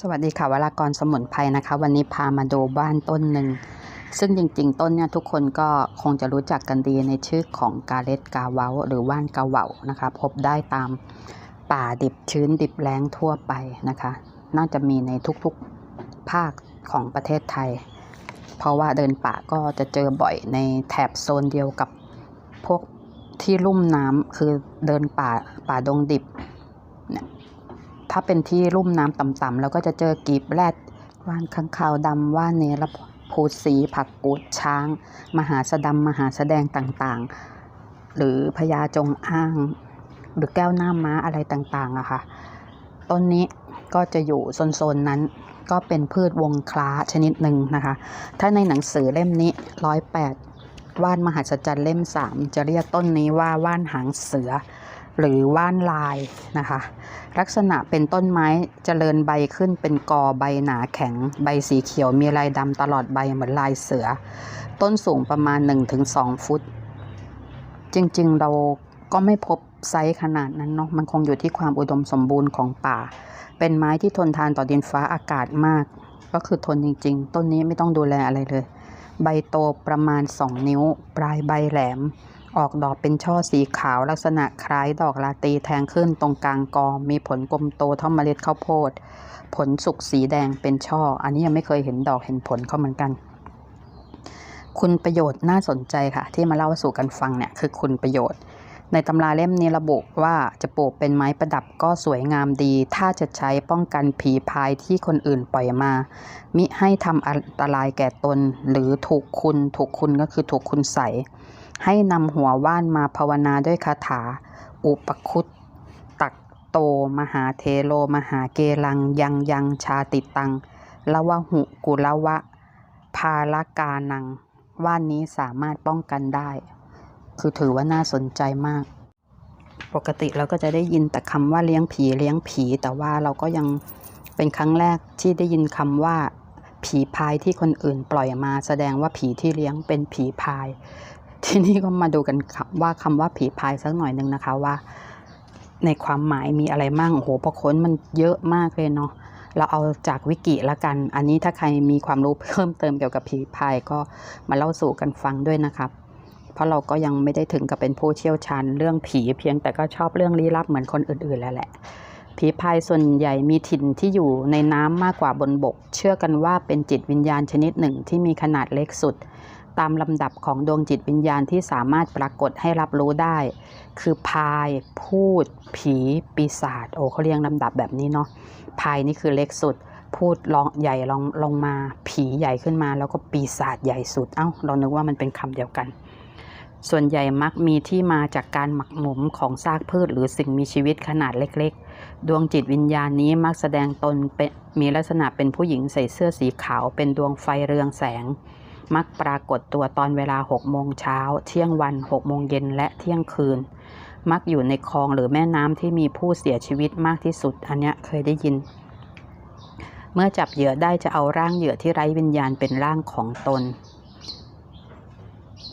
สวัสดีค่ะวรากรสมุนไพรนะคะ วันนี้พามาดูบ้านต้นหนึ่ง ซึ่งจริงๆ ต้นเนี่ยทุกคนก็คงจะรู้จักกันดีในชื่อของกาเลตกาเวาหรือว่านกาเวานะคะ พบได้ตามป่าดิบชื้นดิบแล้งทั่วไปนะคะ น่าจะมีในทุกๆภาคของประเทศไทย เพราะว่าเดินป่าก็จะเจอบ่อยในแถบโซนเดียวกับพวกที่ลุ่มน้ำคือเดินป่าป่าดงดิบ ถ้าเป็นที่ลุ่มน้ำต่ำๆเราก็จะเจอกีบแรดว่านข้างคาวดำว่านเนรพูสีผักกูดช้าง มหาสดำมหาแสดงต่างๆ หรือพญาจงอ้าง หรือแก้วหน้าม้าอะไรต่างๆอะค่ะต้นนี้ก็จะอยู่โซนๆนั้นก็เป็นพืชวงคล้าชนิดหนึ่งนะคะ ถ้าในหนังสือเล่มนี้ร้อยแปดว่านมหัศจรรย์เล่มสามจะเรียกต้นนี้ว่าว่านหางเสือ หรือว่านลายนะคะ ลักษณะเป็นต้นไม้เจริญใบขึ้นเป็นกอใบหนาแข็ง ใบสีเขียวมีลายดำตลอดใบเหมือนลายเสือ ต้นสูงประมาณ 1-2 ฟุต จริงๆเราก็ไม่พบไซส์ขนาดนั้นเนาะมันคงอยู่ที่ความอุดมสมบูรณ์ของป่า เป็นไม้ที่ทนทานต่อดินฟ้าอากาศมาก ก็คือทนจริง ๆ ต้นนี้ไม่ต้องดูแลอะไรเลย ใบโตประมาณ 2 นิ้ว ปลายใบแหลม ออกดอกเป็นช่อสีขาวลักษณะคล้ายดอกลาตีแทงขึ้นตรงกลางกอมีผลกลมโตเท่าเมล็ดข้าวโพด ผลสุกสีแดงเป็นช่อ อันนี้ยังไม่เคยเห็นดอกเห็นผลเขาเหมือนกัน คุณประโยชน์น่าสนใจค่ะ ที่มาเล่าสู่กันฟังเนี่ยคือคุณประโยชน์ ในตำราเล่มนี้ระบุว่าจะปลูกเป็นไม้ประดับก็สวยงามดี ถ้าจะใช้ป้องกันผีพายที่คนอื่นปล่อยมา มิให้ทำอันตรายแก่ตนหรือถูกคุณถูกคุณก็คือถูกคุณใส ให้นำหัวว่านมาภาวนาด้วยคาถา อุปคุตตักโต มหาเทโล มหาเกลัง ยังยังชาติตังละวะหุกุละวะพาลกานัง ว่านนี้สามารถป้องกันได้ คือถือว่าน่าสนใจมาก ปกติเราก็จะได้ยินแต่คำว่าเลี้ยงผีเลี้ยงผี แต่ว่าเราก็ยังเป็นครั้งแรกที่ได้ยินคำว่าผีพายที่คนอื่นปล่อยมาแสดงว่าผีที่เลี้ยงเป็นผีพาย ทีนี้ก็มาดูกันครับว่าคำว่าผีพายสักหน่อยหนึ่งนะคะว่า ในความหมายมีอะไรมั่งโอ้โหพอค้นมันเยอะมากเลยเนาะเราเอาจากวิกิละกัน อันนี้ถ้าใครมีความรู้เพิ่มเติมเกี่ยวกับผีพายก็มาเล่าสู่กันฟังด้วยนะครับ เพราะเราก็ยังไม่ได้ถึงกับเป็นผู้เชี่ยวชาญเรื่องผีเพียงแต่ก็ชอบเรื่องลี้ลับเหมือนคนอื่นๆแล้วแหละ ผีพายส่วนใหญ่มีถิ่นที่อยู่ในน้ำมากกว่าบนบก เชื่อกันว่าเป็นจิตวิญญาณชนิดหนึ่งที่มีขนาดเล็กสุด ตามลำดับของดวงจิตวิญญาณที่สามารถปรากฏให้รับรู้ได้ คือพาย พูด ผี ปีศาจโอ้เขาเรียงลำดับแบบนี้เนาะพายนี่คือเล็กสุด พูดลองใหญ่ลองลงมา ผีใหญ่ขึ้นมา แล้วก็ปีศาจใหญ่สุดเอ้า เรานึกว่ามันเป็นคำเดียวกัน ส่วนใหญ่มักมีที่มาจากการหมักหมมของซากพืช หรือสิ่งมีชีวิตขนาดเล็ก ๆ ดวงจิตวิญญาณนี้มักแสดงตนเป็นมีลักษณะเป็นผู้หญิงใส่เสื้อสีขาวเป็นดวงไฟเรืองแสง มักปรากฏตัวตอนเวลา6โมงเช้า เที่ยงวัน6โมงเย็นและเที่ยงคืน มักอยู่ในคลองหรือแม่น้ำที่มีผู้เสียชีวิตมากที่สุด อันนี้เคยได้ยิน เมื่อจับเหยื่อได้จะเอาร่างเหยื่อที่ไร้วิญญาณเป็นร่างของตน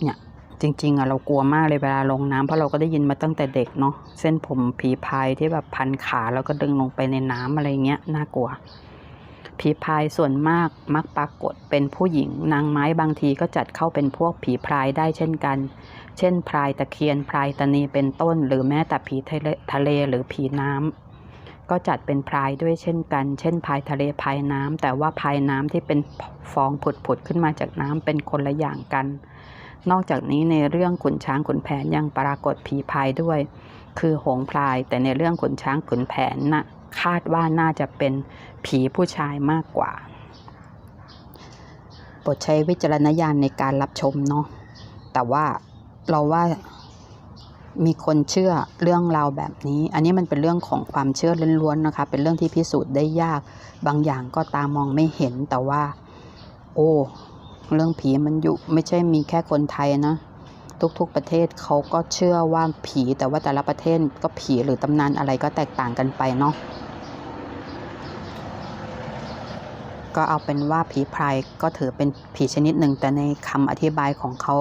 เนี่ยจริงๆอะเรากลัวมากเลยเวลาลงน้ำเพราะเราก็ได้ยินมาตั้งแต่เด็กเนาะเส้นผมผีพายที่แบบพันขาแล้วก็ดึงลงไปในน้ำอะไรเงี้ยน่ากลัว ผีพรายส่วนมากมักปรากฏเป็นผู้หญิง นางไม้บางทีก็จัดเข้าเป็นพวกผีพรายได้เช่นกัน เช่น พรายตะเคียนพรายตะนีเป็นต้น หรือแม้แต่ผีทะเละเลหรือผีน้ำก็จัดเป็นพรายด้วยเช่นกัน เช่นพายทะเลพายน้ำแต่ว่าพายน้ำที่เป็นฟองผุดๆขึ้นมาจากน้ำเป็นคนละอย่างกัน นอกจากนี้ในเรื่องขุนช้างขุนแผนยังปรากฏผีพายด้วย คือหงพลายแต่ในเรื่องขุนช้างขุนแผนน่ะ คาดว่าน่าจะเป็นผีผู้ชายมากกว่า โปรดใช้วิจารณญาณในการรับชมเนาะ แต่ว่าเราว่ามีคนเชื่อเรื่องราวแบบนี้ อันนี้มันเป็นเรื่องของความเชื่อล้วนๆนะคะ เป็นเรื่องที่พิสูจน์ได้ยาก บางอย่างก็ตามองไม่เห็น แต่ว่า โอ้ เรื่องผีมันอยู่ไม่ใช่มีแค่คนไทยนะ ทุกๆประเทศเขาก็เชื่อว่าผี แต่ว่าแต่ละประเทศก็ผีหรือตำนานอะไรก็แตกต่างกันไปเนาะ ก็เอาเป็นว่าผีพรายก็ถือเป็นผีชนิดหนึ่ง แต่ในคำอธิบายของเขา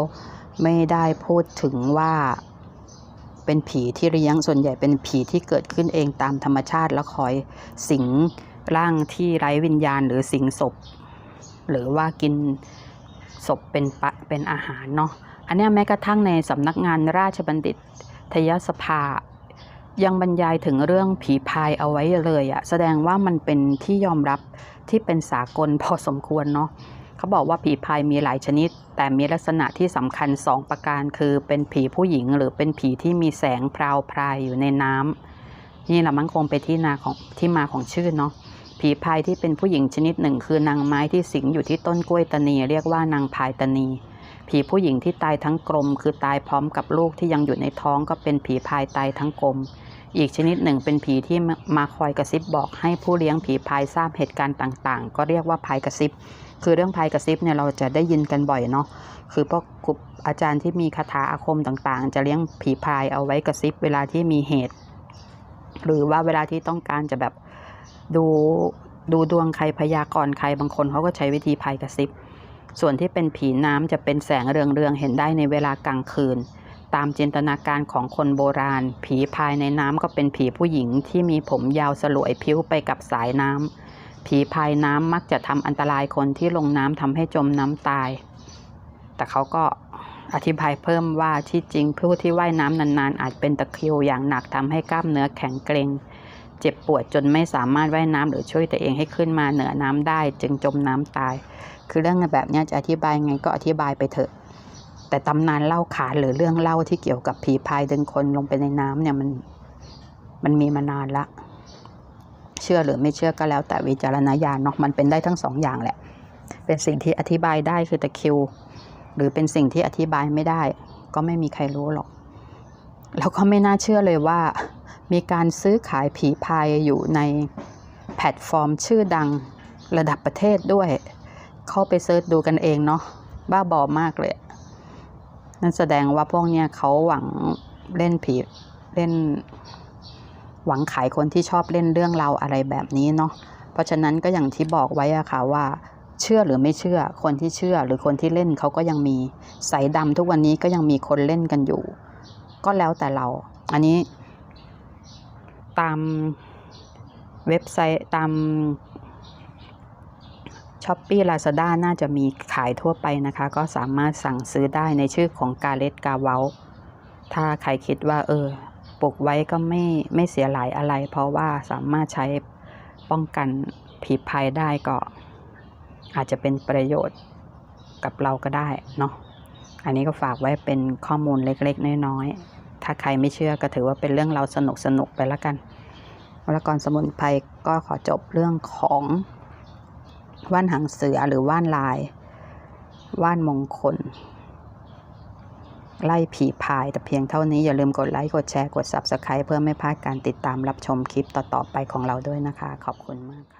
ไม่ได้พูดถึงว่าเป็นผีที่เลี้ยงส่วนใหญ่เป็นผีที่เกิดขึ้นเองตามธรรมชาติแล้วคอยสิงร่างที่ไร้วิญญาณหรือสิงศพ หรือว่ากินศพเป็นปะเป็นอาหารเนาะอันนี้แม้กระทั่งในสำนักงานราชบัณฑิตทยสภายังบรรยายถึงเรื่องผีพายเอาไว้เลยอะแสดงว่ามันเป็นที่ยอมรับ ที่เป็นสากลพอสมควรเนาะเขาบอกว่าผีพายมีหลายชนิด แต่มีลักษณะที่สำคัญ2ประการคือเป็นผีผู้หญิง หรือเป็นผีที่มีแสงพราวพรายอยู่ในน้ำนี่แหละมันคงไปนที่นาของที่มาของชื่อเนาะผีพายที่เป็นผู้หญิงชนิดหนึ่งคือนางไม้ที่สิงอยู่ที่ต้นกล้วยตานีเรียกว่านางพายตานี ผีผู้หญิงที่ตายทั้งกลม คือตายพร้อมกับลูกที่ยังอยู่ในท้องก็เป็นผีพายตายทั้งกลม อีกชนิดหนึ่งเป็นผีที่มาคอยกระซิบบอกให้ผู้เลี้ยงผีพายทราบเหตุการณ์ต่างๆ ก็เรียกว่าพายกระซิบ คือเรื่องพายกระซิบเนี่ยเราจะได้ยินกันบ่อยเนาะ คือพวกครูอาจารย์ที่มีคาถาอาคมต่างๆ จะเลี้ยงผีพายเอาไว้กระซิบเวลาที่มีเหตุ หรือว่าเวลาที่ต้องการจะแบบดูดูดวงใครพยากรณ์ใครบางคนเขาก็ใช้วิธีพายกระซิบ ส่วนที่เป็นผีน้ำจะเป็นแสงเรืองๆเห็นได้ในเวลากลางคืน ตามจินตนาการของคนโบราณ ผีภายในน้ำก็เป็นผีผู้หญิงที่มีผมยาวสลวยพิ้วไปกับสายน้ำ ผีภายน้ำมักจะทำอันตรายคนที่ลงน้ำทำให้จมน้ำตาย แต่เขาก็อธิบายเพิ่มว่าที่จริงผู้ที่ว่ายน้ำนานๆ อาจเป็นตะคริวอย่างหนักทำให้กล้ามเนื้อแข็งเกร็ง เจ็บปวดจนไม่สามารถว่ายน้ำหรือช่วยตัวเองให้ขึ้นมาเหนือน้ำได้ จึงจมน้ำตาย คือเรื่องแบบนี้จะอธิบายไงก็อธิบายไปเถอะ แต่ตำนานเล่าขานหรือเรื่องเล่าที่เกี่ยวกับผีพายดึงคนลงไปในน้ำเนี่ยมันมันมีมานานละ เชื่อหรือไม่เชื่อก็แล้วแต่วิจารณญาณเนาะมันเป็นได้ทั้งสองอย่างแหละ เป็นสิ่งที่อธิบายได้คือตะคิว หรือเป็นสิ่งที่อธิบายไม่ได้ ก็ไม่มีใครรู้หรอก แล้วก็ไม่น่าเชื่อเลยว่า มีการซื้อขายผีพายอยู่ในแพลตฟอร์มชื่อดังระดับประเทศด้วย เข้าไปเซิร์ชดูกันเองเนาะบ้าบอมากเลย นั่นแสดงว่าพวกเนี้ยเขาหวังเล่นผีเล่น หวังขายคนที่ชอบเล่นเรื่องราวอะไรแบบนี้เนาะเพราะฉะนั้นก็อย่างที่บอกไว้อะค่ะว่า เชื่อหรือไม่เชื่อคนที่เชื่อหรือคนที่เล่นเขาก็ยังมีสายดำทุกวันนี้ก็ยังมีคนเล่นกันอยู่ ก็แล้วแต่เรา อันนี้ ตามเว็บไซต์ตามช้อปปี้ลาซาด้าน่าจะมีขายทั่วไปนะคะ ก็สามารถสั่งซื้อได้ในชื่อของกาเลตกาเวลถ้าใครคิดว่า เออปลูกไว้ก็ไม่ไม่เสียหลายอะไร เพราะว่าสามารถใช้ป้องกันผีภัยได้ก็ อาจจะเป็นประโยชน์กับเราก็ได้เนาะอันนี้ก็ฝากไว้เป็นข้อมูลเล็กๆ น้อยๆ ถ้าใครไม่เชื่อก็ถือว่าเป็นเรื่องเราสนุกสนุกๆไปแล้วกันวรกรสมุนไพรก็ขอจบเรื่องของว่านหางเสือหรือว่านลาย ว่านมงคล ไล่ผีพายแต่เพียงเท่านี้อย่าลืมกดไลค์กดแชร์กด Subscribe เพื่อไม่พลาดการติดตามรับชมคลิปต่อๆไปของเราด้วยนะคะ ขอบคุณมากค่ะ